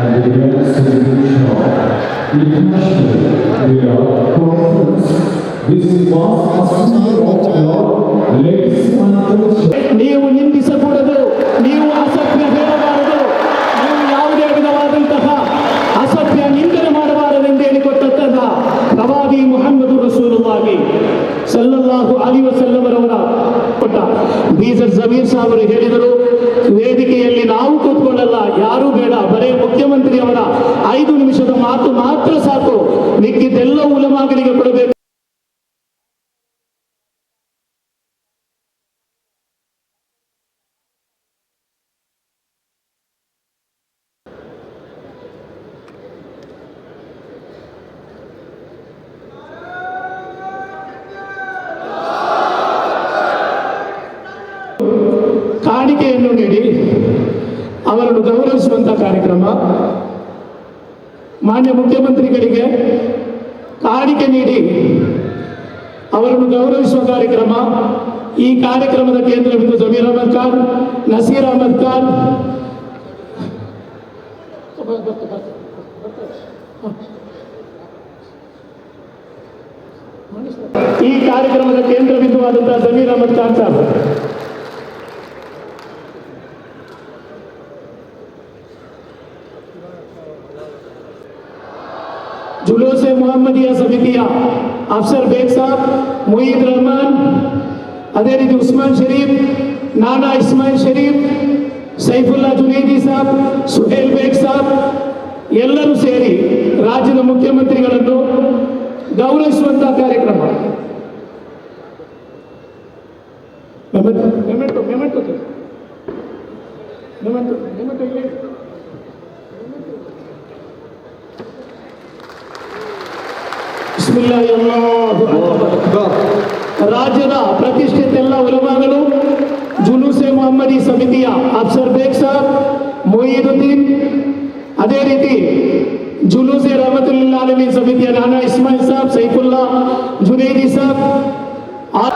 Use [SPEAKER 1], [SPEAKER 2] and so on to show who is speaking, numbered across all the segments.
[SPEAKER 1] and the realization of international legal conference. This was a symbol of our legacy and culture.
[SPEAKER 2] ನೀವು ನಿಂದಿಸಕೂಡದು ನೀವು ಆಸಕ್ತಿ ಹೇಳಬಾರದು ನೀವು ಯಾವುದೇ ವಿಧವಾದಂತಹ ಅಸತ್ಯ ನಿಂದನೆ ಮಾಡಬಾರದೆಂದೇಳಿ ಕೊಟ್ಟಂತಹ ಪ್ರವಾದಿ ಮೊಹಮ್ಮದು ರಸೂಲುಲ್ಲಾಹಿ ಸಲ್ಲಲ್ಲಾಹು ಅಲಿ ವಸಲ್ಲಮರವರ ಕೊಟ್ಟ ಬೀಸರ್ ಜಮೀರ್ ಸಾಹೇಬರು ಹೇಳಿದರು, ವೇದಿಕೆಯಲ್ಲಿ ನಾವು ಕೂತ್ಕೊಂಡಲ್ಲ ಯಾರೂ ಬೇಡ, ಬರೇ ಮುಖ್ಯಮಂತ್ರಿಯವರ ಐದು ನಿಮಿಷದ ಮಾತು ಮಾತ್ರ ಸಾಕು, ಮಿಕ್ಕಿದ್ದೆಲ್ಲ ಉಲಮಾಗಳಿಗೆ ಕೊಡಬೇಕು. ಕಾಣಿಕೆಯನ್ನು ನೀಡಿ ಅವರನ್ನು ಗೌರವಿಸುವಂತಹ ಕಾರ್ಯಕ್ರಮ. ಮಾನ್ಯ ಮುಖ್ಯಮಂತ್ರಿಗಳಿಗೆ ಕಾಣಿಕೆ ನೀಡಿ ಅವರನ್ನು ಗೌರವಿಸುವ ಕಾರ್ಯಕ್ರಮ. ಈ ಕಾರ್ಯಕ್ರಮದ ಕೇಂದ್ರ ಬಿಂದು ಜಮೀರ್ ಅಹಮದ್ ಖಾನ್, ನಸೀರ್ ಅಹಮದ್ ಖಾನ್. ಈ ಕಾರ್ಯಕ್ರಮದ ಕೇಂದ್ರ ಬಿಂದುವಾದಂತಹ ಜಮೀರ್ ಅಹಮದ್ ಖಾನ್ ಸಾಹೇಬ್ जुलूस मोहम्मदिया समितिया अफसर बेग साहब मुईद रहमान ಅದೇ ರೀತಿ ಉಸ್ಮಾನ್ ಶರೀಫ್ ನಾನಾ ಇಸ್ಮಾಯಿಲ್ ಶರೀಫ್ ಸೈಫುಲ್ಲಾ ಜುನೈದಿ ಸಾಬ್ ಸುಹೇಲ್ ಬೇಗ್ ಸಾಬ್ ಎಲ್ಲರೂ ಸೇರಿ ರಾಜ್ಯದ ಮುಖ್ಯಮಂತ್ರಿಗಳನ್ನು ಗೌರವಿಸುವಂತಹ ಕಾರ್ಯಕ್ರಮ ಮೆಮೆಂಟೊ ಮೆಮೆಂಟೊ ಮೆಮೆಂಟೊ ಮೆಮೆಂಟೊ ರಾಜ್ಯದ ಪ್ರತಿಷ್ಠಿತ ಎಲ್ಲ ಉಲಮಾಗಳು ಜುಲೂಸೆ ಮೊಹಮ್ಮದಿ ಸಮಿತಿಯ ಅಫ್ಸರ್ ಬೇಗ್ ಸಾಬ್ ಮೊಯ್ಯುದ್ದೀನ್ ಅದೇ ರೀತಿ ಜುಲೂಸೆ ರಹಮತುಲ್ಲಾ ಅಲಮೀನ್ ಸಮಿತಿಯ ನಾನಾ ಇಸ್ಮಾಯಿಲ್ ಸಾಬ್ ಸೈಫುಲ್ಲಾ ಜುನೈದಿ ಸಾಬ್ ಆ-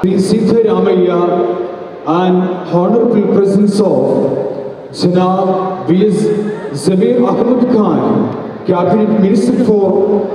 [SPEAKER 1] Sri Siddharamaya and honorable presence of Janab V.S. Zamir Ahmad Khan, Cabinet Minister for